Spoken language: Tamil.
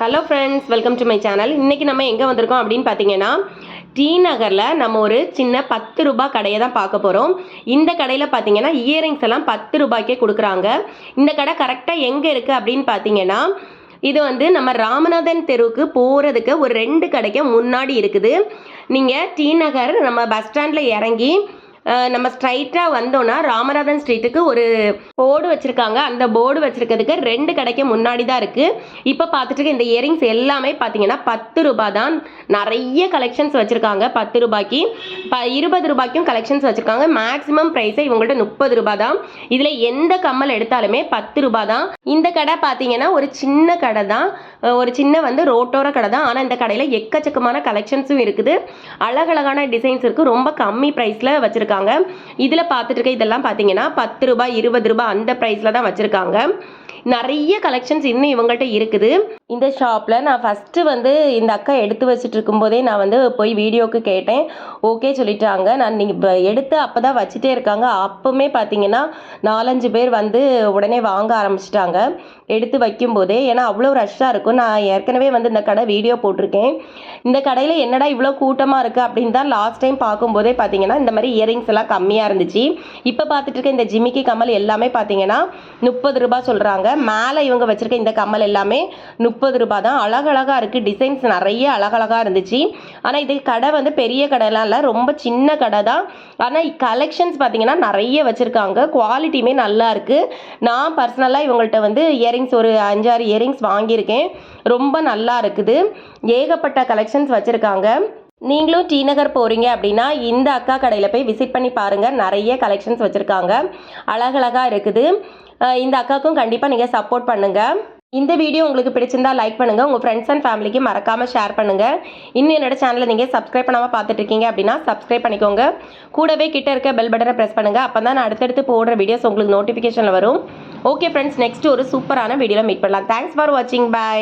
Hello friends welcome to my channel இன்றைக்கி நம்ம எங்கே வந்திருக்கோம் அப்படின்னு பார்த்தீங்கன்னா டி நகரில் நம்ம ஒரு சின்ன பத்து ரூபாய் கடையை தான் பார்க்க போகிறோம் இந்த கடையில் பார்த்தீங்கன்னா இயரிங்ஸ் எல்லாம் பத்து ரூபாய்க்கே கொடுக்குறாங்க. இந்த கடை கரெக்டாக எங்கே இருக்குது அப்படின்னு பார்த்தீங்கன்னா இது வந்து நம்ம ராமநாதன் தெருவுக்கு போகிறதுக்கு ஒரு ரெண்டு கடைக்கு முன்னாடி இருக்குது. நீங்கள் டி நகர் நம்ம பஸ் ஸ்டாண்டில் இறங்கி நம்ம ஸ்ட்ரைட்டாக வந்தோன்னா ராமநாதன் ஸ்ட்ரீட்டுக்கு ஒரு போர்டு வச்சுருக்காங்க. அந்த போர்டு வச்சுருக்கிறதுக்கு ரெண்டு கடைக்கு முன்னாடி தான் இருக்குது இப்போ பார்த்துட்டு இந்த இயரிங்ஸ் எல்லாமே பார்த்தீங்கன்னா பத்து ரூபா தான். நிறைய கலெக்ஷன்ஸ் வச்சுருக்காங்க. பத்து ரூபாய்க்கு ப இருபது ரூபாய்க்கும் கலெக்ஷன்ஸ் வச்சுருக்காங்க. மேக்ஸிமம் ப்ரைஸே இவங்கள்ட்ட முப்பது ரூபா தான். இதில் எந்த கம்மல் எடுத்தாலுமே பத்து ரூபா தான். இந்த கடை பார்த்தீங்கன்னா ஒரு சின்ன கடை தான். ஒரு சின்ன வந்து ரோட்டோர கடை தான். ஆனால் இந்த கடையில் எக்கச்சக்கமான கலெக்ஷன்ஸும் இருக்குது. அழகழகான டிசைன்ஸ் இருக்குது ரொம்ப கம்மி ப்ரைஸில் வச்சுருக்காங்க. இதில் பார்த்துட்டு இருக்க இதெல்லாம் பார்த்தீங்கன்னா பத்து ரூபாய் இருபது ரூபாய் அந்த ப்ரைஸில் தான் வச்சுருக்காங்க. நிறைய கலெக்ஷன்ஸ் இன்னும் இவங்கள்ட்ட இருக்குது. இந்த ஷாப்பில் நான் ஃபஸ்ட்டு வந்து இந்த அக்கா எடுத்து வச்சுட்டு இருக்கும்போதே நான் வந்து போய் வீடியோக்கு கேட்டேன். ஓகே சொல்லிட்டாங்க. நான் நீங்கள் எடுத்து அப்போ தான் வச்சுட்டே இருக்காங்க. அப்போவுமே பார்த்தீங்கன்னா நாலஞ்சு பேர் வந்து உடனே வாங்க ஆரம்பிச்சிட்டாங்க. எடுத்து வைக்கும்போதே ஏன்னா அவ்வளோ ரஷ்ஷாக இருக்கும். நான் ஏற்கனவே வந்து இந்த கடை வீடியோ போட்டிருக்கேன். இந்த கடையில் என்னடா இவ்வளோ கூட்டமாக இருக்குது அப்படின்னு தான் லாஸ்ட் டைம் பார்க்கும்போதே பார்த்தீங்கன்னா இந்த மாதிரி இயரிங்ஸ் எல்லாம் கம்மியாக இருந்துச்சு. இப்போ பார்த்துட்டு இருக்க இந்த ஜிமிக்கி கமல் எல்லாமே பார்த்தீங்கன்னா முப்பது ரூபா சொல்கிறாங்க மேலே இவங்க வச்சுருக்க இந்த கம்மல் எல்லாமே முப்பது ரூபாய் தான். அழகழகாக இருக்குது டிசைன்ஸ் நிறைய அழகழகாக இருந்துச்சு. ஆனால் இது கடை வந்து பெரிய கடைலாம் இல்லை. ரொம்ப சின்ன கடை தான். ஆனால் கலெக்ஷன்ஸ் பார்த்தீங்கன்னா நிறைய வச்சுருக்காங்க. குவாலிட்டியுமே நல்லா இருக்குது நான் பர்சனலாக இவங்கள்ட்ட வந்து இயரிங்ஸ் ஒரு அஞ்சாறு இயரிங்ஸ் வாங்கியிருக்கேன். ரொம்ப நல்லா இருக்குது. ஏகப்பட்ட கலெக்ஷன்ஸ் வச்சுருக்காங்க. நீங்களும் டி நகர் போகிறீங்க அப்படின்னா இந்த அக்கா கடையில் போய் விசிட் பண்ணி பாருங்கள் நிறைய கலெக்ஷன்ஸ் வச்சுருக்காங்க. அழகழகாக இருக்குது. இந்த அக்காவுக்கும் கண்டிப்பாக நீங்கள் சப்போர்ட் பண்ணுங்கள் இந்த வீடியோ உங்களுக்கு பிடிச்சிருந்தா லைக் பண்ணுங்கள் உங்கள் ஃப்ரெண்ட்ஸ் அண்ட் ஃபேமிலிக்கு மறக்காமல் ஷேர் பண்ணுங்கள் இன்னும் என்னோட சேனலை நீங்கள் சப்ஸ்கிரைப் பண்ணாமல் பார்த்துட்டு இருக்கீங்க அப்படின்னா சப்ஸ்கிரைப் பண்ணிக்கோங்க. கூடவே கிட்ட இருக்க பெல் பட்டனை ப்ரெஸ் பண்ணுங்கள் அப்போ தான் நான் அடுத்தடுத்து போடுற வீடியோஸ் உங்களுக்கு நோட்டிஃபிகேஷனில் வரும். ஓகே ஃப்ரெண்ட்ஸ் நெக்ஸ்ட் ஒரு சூப்பரான வீடியோவில் மீட் பண்ணலாம். தேங்க்ஸ் ஃபார் வாட்சிங் பை